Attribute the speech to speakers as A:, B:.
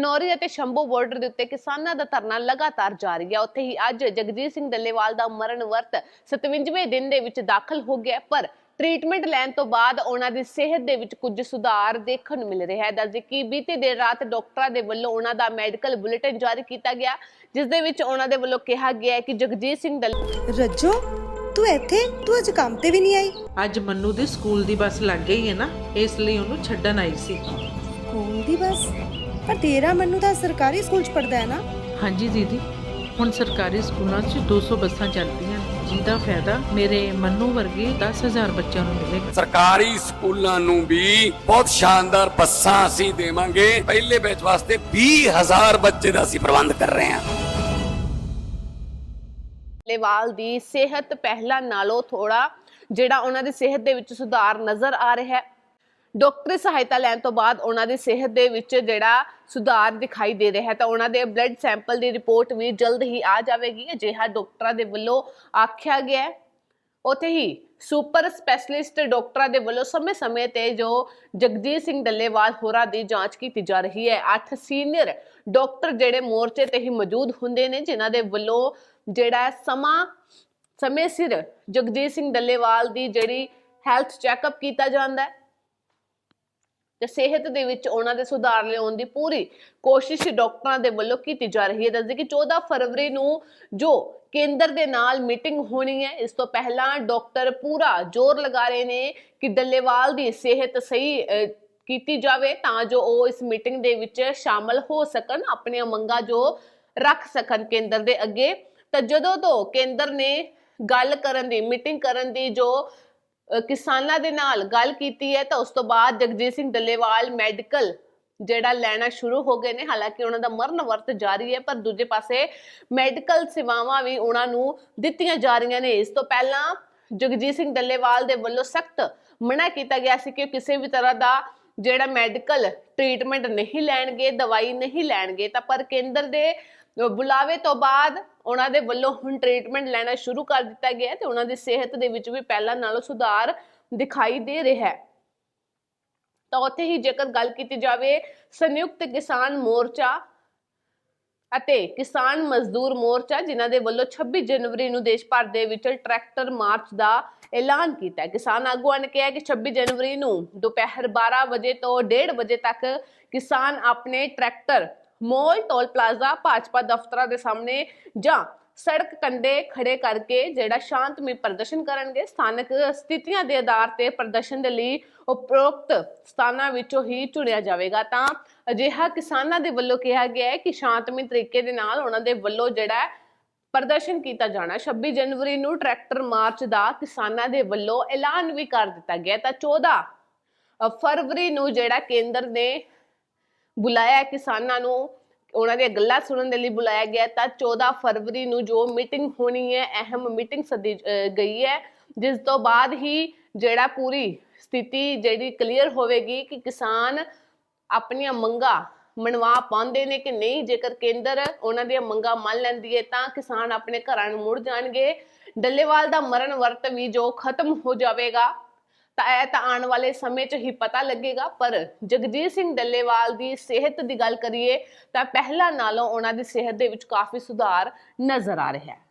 A: ਖਨੌਰੀ ਅਤੇ ਸ਼ੰਭੂ ਬਾਰਡਰ ਦੇ ਉੱਤੇ ਕਿਸਾਨਾਂ ਦਾ ਧਰਨਾ ਲਗਾਤਾਰ ਜਾਰੀ ਹੈ ਉੱਥੇ ਹੀ ਅੱਜ ਜਗਜੀਤ ਸਿੰਘ ਡੱਲੇਵਾਲ ਦਾ ਮਰਨ ਵਰਤ 57ਵੇਂ ਦਿਨ ਦੇ ਵਿੱਚ ਦਾਖਲ ਹੋ ਗਿਆ ਪਰ ਟ੍ਰੀਟਮੈਂਟ ਲੈਣ ਤੋਂ ਬਾਅਦ ਉਹਨਾਂ ਦੀ ਸਿਹਤ ਦੇ ਵਿੱਚ ਕੁਝ ਸੁਧਾਰ ਦੇਖਣ ਨੂੰ ਮਿਲ ਰਿਹਾ ਹੈ। ਦੱਸਦੇ ਕਿ ਬੀਤੀ ਦੇਰ ਰਾਤ ਡਾਕਟਰਾਂ ਦੇ ਵੱਲੋਂ ਉਹਨਾਂ ਦਾ ਮੈਡੀਕਲ ਬੁਲੇਟਿਨ ਜਾਰੀ ਕੀਤਾ ਗਿਆ ਜਿਸ ਦੇ ਵਿੱਚ ਉਹਨਾਂ ਦੇ ਵੱਲੋਂ ਕਿਹਾ ਗਿਆ ਹੈ ਕਿ ਜਗਜੀਤ ਸਿੰਘ ਡੱਲੇ
B: ਰੱਜੋ ਤੂੰ ਇੱਥੇ ਤੂੰ ਅੱਜ ਕੰਮ ਤੇ ਵੀ ਨਹੀਂ ਆਈ।
C: ਅੱਜ ਮੰਨੂ ਦੀ ਸਕੂਲ ਦੀ ਬੱਸ ਲੱਗ ਗਈ ਹੈ ਨਾ ਇਸ ਲਈ ਉਹਨੂੰ ਛੱਡਣ ਆਈ ਸੀ।
B: ਸਕੂਲ ਦੀ ਬਸ? ਪਰ ਤੇਰਾ ਮੰਨੂ ਤਾਂ ਸਰਕਾਰੀ ਸਕੂਲ ਚ ਪੜਦਾ ਹੈ ਨਾ।
C: ਹਾਂਜੀ ਦੀਦੀ ਹੁਣ ਸਰਕਾਰੀ ਸਕੂਲਾਂ 'ਚ 200 ਬੱਸਾਂ ਚੱਲਦੀਆਂ ਜਿਹਦਾ ਫਾਇਦਾ ਮੇਰੇ ਮੰਨੂ ਵਰਗੇ 10000 ਬੱਚਿਆਂ ਨੂੰ ਮਿਲੇਗਾ।
D: ਸਰਕਾਰੀ ਸਕੂਲਾਂ ਨੂੰ ਵੀ ਬਹੁਤ ਸ਼ਾਨਦਾਰ ਬੱਸਾਂ ਅਸੀਂ ਦੇਵਾਂਗੇ। ਪਹਿਲੇ ਬੈਚ ਵਾਸਤੇ 20000 ਬੱਚੇ ਦਾ ਅਸੀਂ ਪ੍ਰਬੰਧ ਕਰ ਰਹੇ ਹਾਂ।
A: ਡੱਲੇਵਾਲ ਦੀ ਸਿਹਤ ਪਹਿਲਾਂ ਨਾਲੋਂ ਥੋੜਾ ਜਿਹੜਾ ਉਹਨਾਂ ਦੀ ਸਿਹਤ ਦੇ ਵਿੱਚ ਸੁਧਾਰ ਨਜ਼ਰ ਆ ਰਿਹਾ ਹੈ। ਡਾਕਟਰੀ ਸਹਾਇਤਾ ਲੈਣ ਤੋਂ ਬਾਅਦ ਉਹਨਾਂ ਦੀ ਸਿਹਤ ਦੇ ਵਿੱਚ ਜਿਹੜਾ ਸੁਧਾਰ ਦਿਖਾਈ ਦੇ ਰਿਹਾ ਹੈ, ਤਾਂ ਉਹਨਾਂ ਦੇ ਬਲੱਡ ਸੈਂਪਲ ਦੀ ਰਿਪੋਰਟ ਵੀ ਜਲਦ ਹੀ ਆ ਜਾਵੇਗੀ। ਅਜਿਹਾ ਡਾਕਟਰਾਂ ਦੇ ਵੱਲੋਂ ਆਖਿਆ ਗਿਆ ਹੈ। ਉੱਥੇ ਹੀ ਸੁਪਰ ਸਪੈਸ਼ਲਿਸਟ ਡਾਕਟਰਾਂ ਦੇ ਵੱਲੋਂ ਸਮੇਂ-ਸਮੇਂ ਤੇ ਜੋ ਜਗਜੀਤ ਸਿੰਘ ਡੱਲੇਵਾਲ ਹੋਰਾਂ ਦੀ ਜਾਂਚ ਕੀਤੀ ਜਾ ਰਹੀ ਹੈ। ਅੱਠ ਸੀਨੀਅਰ ਡਾਕਟਰ ਜਿਹੜੇ ਮੋਰਚੇ ਤੇ ਹੀ ਮੌਜੂਦ ਹੁੰਦੇ ਨੇ, ਜਿਨ੍ਹਾਂ ਦੇ ਵੱਲੋਂ ਜਿਹੜਾ ਸਮਾਂ, ਸਮੇਂ ਸਿਰ ਜਗਜੀਤ ਸਿੰਘ ਡੱਲੇਵਾਲ ਦੀ ਜਿਹੜੀ ਹੈਲਥ ਚੈੱਕਅਪ ਕੀਤਾ ਜਾਂਦਾ ਹੈ। ਤੇ ਸਿਹਤ ਦੇ ਵਿੱਚ ਉਹਨਾਂ ਦੇ ਸੁਧਾਰ ਲਿਆਉਣ ਦੀ ਪੂਰੀ ਕੋਸ਼ਿਸ਼ ਡਾਕਟਰਾਂ ਦੇ ਵੱਲੋਂ ਕੀਤੀ ਜਾ ਰਹੀ ਹੈ। ਦੱਸਦੇ ਕਿ 14 ਫਰਵਰੀ ਨੂੰ ਜੋ ਕੇਂਦਰ ਦੇ ਨਾਲ ਮੀਟਿੰਗ ਹੋਣੀ ਹੈ, ਇਸ ਤੋਂ ਪਹਿਲਾਂ ਡਾਕਟਰ ਪੂਰਾ ਜ਼ੋਰ ਲਗਾ ਰਹੇ ਨੇ ਕਿ ਡੱਲੇਵਾਲ ਦੀ ਸਿਹਤ ਸਹੀ ਕੀਤੀ ਜਾਵੇ ਤਾਂ ਜੋ ਉਹ ਇਸ ਮੀਟਿੰਗ ਦੇ ਵਿੱਚ ਸ਼ਾਮਲ ਹੋ ਸਕਣ, ਆਪਣੀਆਂ ਮੰਗਾਂ ਜੋ ਰੱਖ ਸਕਣ ਕੇਂਦਰ ਦੇ ਅੱਗੇ। ਤਾਂ ਜਦੋਂ ਤੋਂ ਕੇਂਦਰ ਨੇ ਗੱਲ ਕਰਨ ਦੀ, ਮੀਟਿੰਗ ਕਰਨ ਦੀ ਜੋ ਕਿਸਾਨਾਂ ਦੇ ਨਾਲ ਗੱਲ ਕੀਤੀ ਹੈ ਤਾਂ ਉਸ ਤੋਂ ਬਾਅਦ ਜਗਜੀਤ ਸਿੰਘ ਡੱਲੇਵਾਲ ਮੈਡੀਕਲ ਜਿਹੜਾ ਲੈਣਾ ਸ਼ੁਰੂ ਹੋ ਗਏ ਨੇ। ਹਾਲਾਂਕਿ ਉਹਨਾਂ ਦਾ ਮਰਨ ਵਰਤ ਜਾਰੀ ਹੈ, ਪਰ ਦੂਜੇ ਪਾਸੇ ਮੈਡੀਕਲ ਸੇਵਾਵਾਂ ਵੀ ਉਹਨਾਂ ਨੂੰ ਦਿੱਤੀਆਂ ਜਾ ਰਹੀਆਂ ਨੇ। ਇਸ ਤੋਂ ਪਹਿਲਾਂ ਜਗਜੀਤ ਸਿੰਘ ਡੱਲੇਵਾਲ ਦੇ ਵੱਲੋਂ ਸਖਤ ਮਨਾ ਕੀਤਾ ਗਿਆ ਸੀ ਕਿ ਕਿਸੇ ਵੀ ਤਰ੍ਹਾਂ ਦਾ ਜਿਹੜਾ ਮੈਡੀਕਲ ਟ੍ਰੀਟਮੈਂਟ ਨਹੀਂ ਲੈਣਗੇ, ਦਵਾਈ ਨਹੀਂ ਲੈਣਗੇ, ਤਾਂ ਪਰ ਕੇਂਦਰ ਦੇ ਬੁਲਾਵੇ ਤੋਂ ਬਾਅਦ ਉਹਨਾਂ ਦੇ ਵੱਲੋਂ ਹੁਣ ਟ੍ਰੀਟਮੈਂਟ ਲੈਣਾ ਸ਼ੁਰੂ ਕਰ ਦਿੱਤਾ ਗਿਆ ਹੈ ਤੇ ਉਹਨਾਂ ਦੀ ਸਿਹਤ ਦੇ ਵਿੱਚ ਵੀ ਪਹਿਲਾਂ ਨਾਲੋਂ ਸੁਧਾਰ ਦਿਖਾਈ ਦੇ ਰਿਹਾ ਹੈ। ਤਾਂ ਉੱਥੇ ਹੀ ਜੇਕਰ ਗੱਲ ਕੀਤੀ ਜਾਵੇ, ਸੰਯੁਕਤ ਕਿਸਾਨ ਮੋਰਚਾ ਅਤੇ ਕਿਸਾਨ ਮਜ਼ਦੂਰ ਮੋਰਚਾ, ਜਿਨ੍ਹਾਂ ਦੇ ਵੱਲੋਂ 26 ਜਨਵਰੀ ਨੂੰ ਦੇਸ਼ ਭਰ ਦੇ ਵਿੱਚ ਟਰੈਕਟਰ ਮਾਰਚ ਦਾ ਐਲਾਨ ਕੀਤਾ ਹੈ। ਕਿਸਾਨ ਆਗੂਆਂ ਨੇ ਕਿਹਾ ਕਿ 26 ਜਨਵਰੀ ਨੂੰ ਦੁਪਹਿਰ 12 ਵਜੇ ਤੋਂ 1:30 ਵਜੇ ਤੱਕ ਕਿਸਾਨ ਆਪਣੇ tractor mall toll plaza, Bhajpa ਦਫ਼ਤਰਾਂ ਦੇ ਸਾਹਮਣੇ ਜਾਂ ਸੜਕ ਕੰਢੇ ਖੜੇ ਕਰਕੇ ਜਿਹੜਾ ਸ਼ਾਂਤਮਈ ਪ੍ਰਦਰਸ਼ਨ ਕਰਨਗੇ, ਸਥਾਨਕ ਸਥਿਤੀਆਂ ਦੇ ਆਧਾਰ ਤੇ ਪ੍ਰਦਰਸ਼ਨ ਦੇ ਲਈ ਉਪਰੋਕਤ ਸਥਾਨਾਂ ਵਿੱਚੋਂ ਹੀ ਚੁਣਿਆ ਜਾਵੇਗਾ। ਤਾਂ ਅਜਿਹਾ ਕਿਸਾਨਾਂ ਦੇ ਵੱਲੋਂ ਕਿਹਾ ਗਿਆ ਹੈ ਕਿ ਸ਼ਾਂਤਮਈ ਤਰੀਕੇ ਦੇ ਨਾਲ ਉਹਨਾਂ ਦੇ ਵੱਲੋਂ ਜਿਹੜਾ ਪ੍ਰਦਰਸ਼ਨ ਕੀਤਾ ਜਾਣਾ। 26 ਜਨਵਰੀ ਨੂੰ ਟਰੈਕਟਰ ਮਾਰਚ ਦਾ ਕਿਸਾਨਾਂ ਦੇ ਵੱਲੋਂ ਐਲਾਨ ਵੀ ਕਰ ਦਿੱਤਾ ਗਿਆ ਤਾਂ 14 ਫਰਵਰੀ ਨੂੰ ਜਿਹੜਾ ਕੇਂਦਰ ਨੇ ਬੁਲਾਇਆ ਕਿਸਾਨਾਂ ਨੂੰ ਉਹਨਾਂ ਦੀਆਂ ਗੱਲਾਂ ਸੁਣਨ ਦੇ ਲਈ ਬੁਲਾਇਆ ਗਿਆ ਤਾਂ 14 ਫਰਵਰੀ ਨੂੰ ਜੋ ਮੀਟਿੰਗ ਹੋਣੀ ਹੈ, ਅਹਿਮ ਮੀਟਿੰਗ ਸੱਦੀ ਗਈ ਹੈ। ਜਿਸ ਤੋਂ ਬਾਅਦ ਹੀ ਜਿਹੜਾ ਪੂਰੀ ਸਥਿਤੀ ਜਿਹੜੀ ਕਲੀਅਰ ਹੋਵੇਗੀ ਕਿ ਕਿਸਾਨ ਆਪਣੀਆਂ ਮੰਗਾਂ ਮਨਵਾ ਪਾਉਂਦੇ ਨੇ ਕਿ ਨਹੀਂ। ਜੇਕਰ ਕੇਂਦਰ ਉਹਨਾਂ ਦੀਆਂ ਮੰਗਾਂ ਮੰਨ ਲੈਂਦੀ ਹੈ ਤਾਂ ਕਿਸਾਨ ਆਪਣੇ ਘਰਾਂ ਨੂੰ ਮੁੜ ਜਾਣਗੇ। ਡੱਲੇਵਾਲ ਦਾ ਮਰਨ ਵਰਤ ਵੀ ਜੋ ਖਤਮ ਹੋ ਜਾਵੇਗਾ। ਤਾਂ ਇਹ ਤਾਂ ਆਉਣ ਵਾਲੇ ਸਮੇਂ 'ਚ ਹੀ ਪਤਾ ਲੱਗੇਗਾ। ਪਰ ਜਗਜੀਤ ਸਿੰਘ ਡੱਲੇਵਾਲ ਦੀ ਸਿਹਤ ਦੀ ਗੱਲ ਕਰੀਏ ਤਾਂ ਪਹਿਲਾਂ ਨਾਲੋਂ ਉਹਨਾਂ ਦੀ ਸਿਹਤ ਦੇ ਵਿੱਚ ਕਾਫੀ ਸੁਧਾਰ ਨਜ਼ਰ ਆ ਰਿਹਾ ਹੈ।